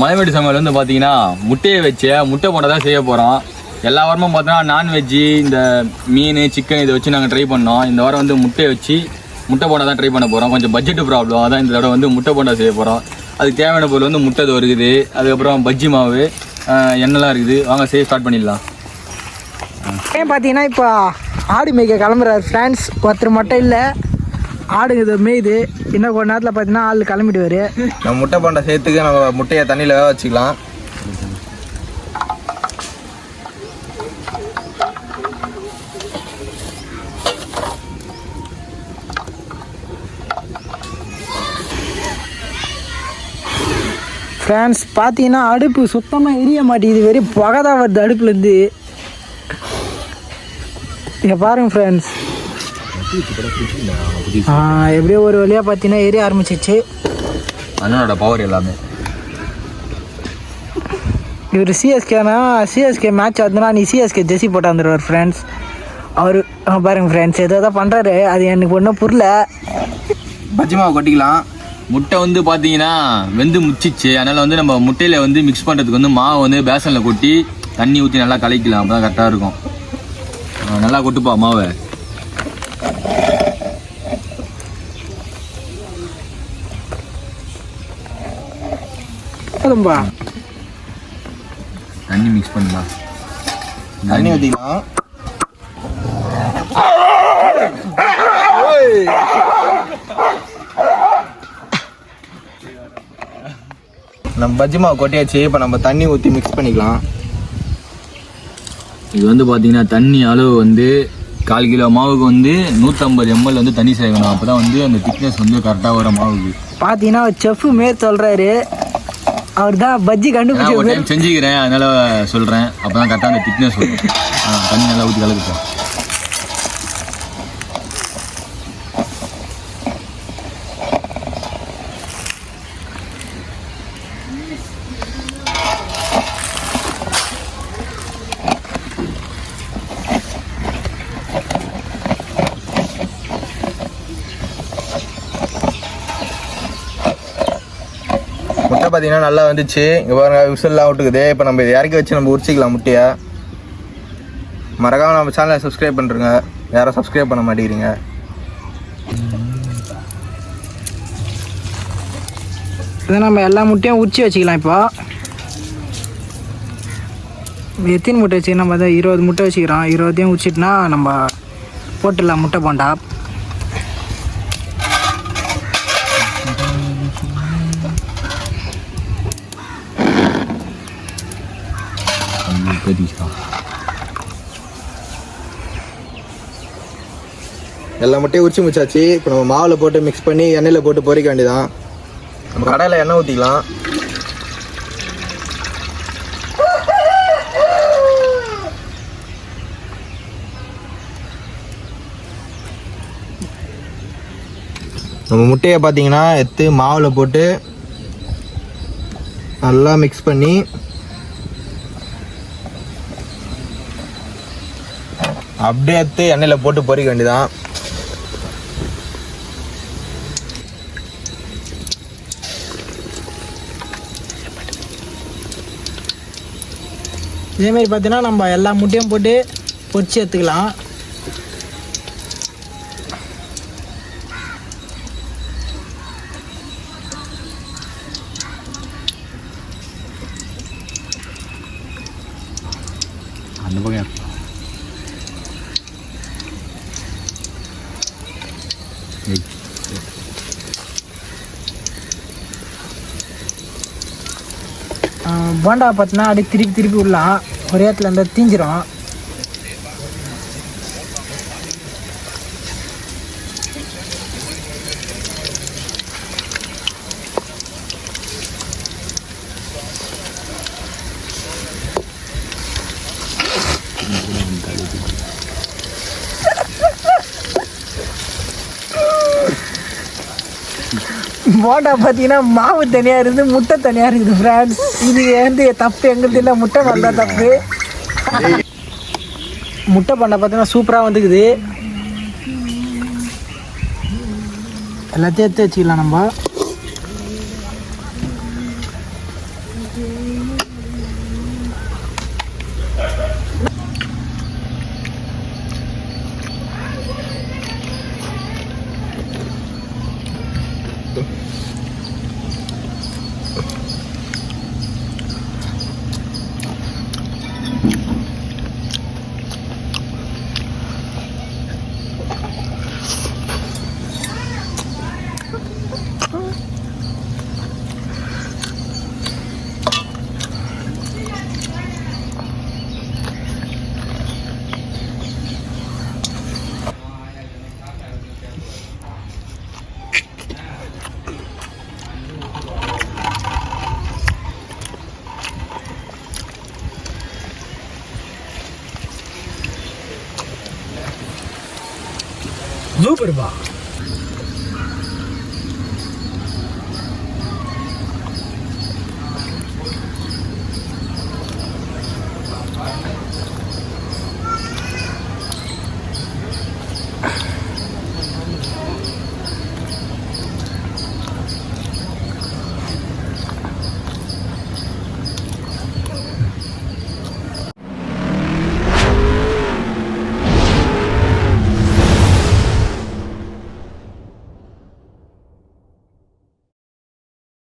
மலைமேடு சமையல் வந்து பார்த்தீங்கன்னா முட்டையை வச்சு முட்டை போட தான் செய்ய போகிறோம் எல்லா வாரமும் பார்த்தோன்னா நான்வெஜ்ஜு இந்த மீன் சிக்கன் இதை வச்சு நாங்கள் ட்ரை பண்ணோம். இந்த வாரம் வந்து முட்டையை வச்சு முட்டை போண்டா தான் ட்ரை பண்ண போகிறோம் கொஞ்சம் பட்ஜெட் ப்ராப்ளம் அதான் இந்த தடவை வந்து முட்டை போண்டா செய்ய போகிறோம் அதுக்கு தேவையான பொருள் வந்து முட்டை இது இருக்குது அதுக்கப்புறம் பஜ்ஜி மாவு எண்ணெய்லாம் இருக்குது. வாங்க செய்ய ஸ்டார்ட் பண்ணிடலாம். ஏன் பார்த்தீங்கன்னா இப்போ ஆடு மேய்க்க கிளம்புறாரு ஃப்ரெண்ட்ஸ் ஒருத்தர் மட்டும் இல்லை. ஆடு இது மேய்து. இன்னும் கொஞ்ச நேரத்தில் பார்த்தீங்கன்னா ஆள் கிளம்பிடுவார். நம்ம முட்டை போண்ட சேர்த்துக்கு நம்ம முட்டையை தண்ணியில் வேக வச்சுக்கலாம். ஃப்ரெண்ட்ஸ் பார்த்தீங்கன்னா அடுப்பு சுத்தமாக எரிய மாட்டேங்குது. வெறும் புகை தான் வருது அடுப்புலேருந்து இங்கே பாருங்க ஃப்ரெண்ட்ஸ் எப்படியோ ஒரு வழியாக பார்த்தீங்கன்னா எரிய ஆரம்பிச்சிச்சு. அண்ணனோட பவர் எல்லாமே. இவர் சிஎஸ்கேனா சிஎஸ்கே மேட்ச் ஆகுதுன்னா நீ சிஎஸ்கே ஜெர்சி போட்டு வந்துடுவார் ஃப்ரெண்ட்ஸ் அவர் பாருங்க ஃப்ரெண்ட்ஸ் ஏதோ தான் பண்ணுறாரு அது எனக்கு ஒன்றும் புரியல. பஜ்ஜி மாவு கொட்டிக்கலாம். முட்டை வந்து பார்த்தீங்கன்னா வெந்து முச்சிச்சு. அதனால் வந்து நம்ம முட்டையில் வந்து மிக்ஸ் பண்ணுறதுக்கு வந்து மாவை வந்து பேசனில் கொட்டி தண்ணி ஊற்றி நல்லா கலக்கலாம் அப்போ தான் கரெக்டாக இருக்கும். நல்லா கொட்டுப்பா மாவை. போதும்பா தண்ணி மிக்ஸ் பண்ணலாம் தண்ணி ஊற்றிக்கலாம் நம்ம பஜ்ஜி மாவு கொட்டியாச்சு இப்போ நம்ம தண்ணி ஊற்றி மிக்ஸ் பண்ணிக்கலாம். இது வந்து பார்த்தீங்கன்னா தண்ணி அளவு வந்து கால் கிலோ மாவுக்கு வந்து நூற்றம்பது எம்எல் வந்து தண்ணி சேர்க்கணும் அப்போ தான் வந்து அந்த திக்னஸ் வந்து கரெக்டாக வர மாவுக்கு. பார்த்தீங்கன்னா செஃப் மேர் சொல்கிறாரு அவர் தான் பஜ்ஜி கண்டுபிடிச்ச செஞ்சுக்கிறேன் அதனால சொல்கிறேன் அப்போ தான் கரெக்டாக அந்த திக்னஸ் வரும். தண்ணி நல்லா ஊற்றி கலக்குப்போம். முட்டை பார்த்தீங்கன்னா நல்லா வந்துச்சு. இங்கே பாருங்கள் விசில்லாம் விட்டுக்குது. இப்போ நம்ம இதை இறக்கி வச்சு நம்ம உரிச்சிக்கலாம் முட்டையை. மறக்காமல் நம்ம சேனலை சப்ஸ்கிரைப் பண்ணுறங்க யாரும் சப்ஸ்கிரைப் பண்ண மாட்டேங்கிறீங்க. இதை நம்ம எல்லா முட்டையும் உச்சி வச்சுக்கலாம் இப்போ. எத்தனை முட்டை வச்சுக்கலாம் நம்ம தான் இருபது முட்டை வச்சுக்கிறோம். இருபதையும் உச்சிட்டுனா நம்ம போட்டுடலாம் முட்டை போண்டா. எல்லா முட்டையும் உரிச்சு முடிச்சாச்சு. இப்போ நம்ம மாவில் போட்டு மிக்ஸ் பண்ணி எண்ணெயில் போட்டு பொறிக்க வேண்டியதான் நம்ம கடையில் எண்ணெய் ஊற்றிக்கலாம் நம்ம முட்டையை பார்த்தீங்கன்னா எடுத்து மாவில் போட்டு நல்லா மிக்ஸ் பண்ணி அப்படியே எடுத்து எண்ணெயில் போட்டு பொரிக்க வேண்டியதான் இதேமாரி பார்த்தீங்கன்னா நம்ம எல்லா முட்டையும் போட்டு பொரிச்சு எடுத்துக்கலாம். அந்த பக்கம் போண்டா பார்த்தினா அப்படியே திருப்பி திருப்பி விடலாம் ஒரே இடத்துல இருந்தால் தீஞ்சிரும். போண்டா பார்த்தீங்கன்னா மாவு தனியாக இருந்து முட்டை தனியாக இருக்குது ஃப்ரெண்ட்ஸ் இது வந்து தப்பு. எங்களுக்கு இல்லை முட்டை பண்ணால் தப்பு. முட்டை பண்ண பார்த்தீங்கன்னா சூப்பராக வந்துக்குது எல்லாத்தையும் எடுத்து வச்சுக்கலாம் நம்ம. Super war.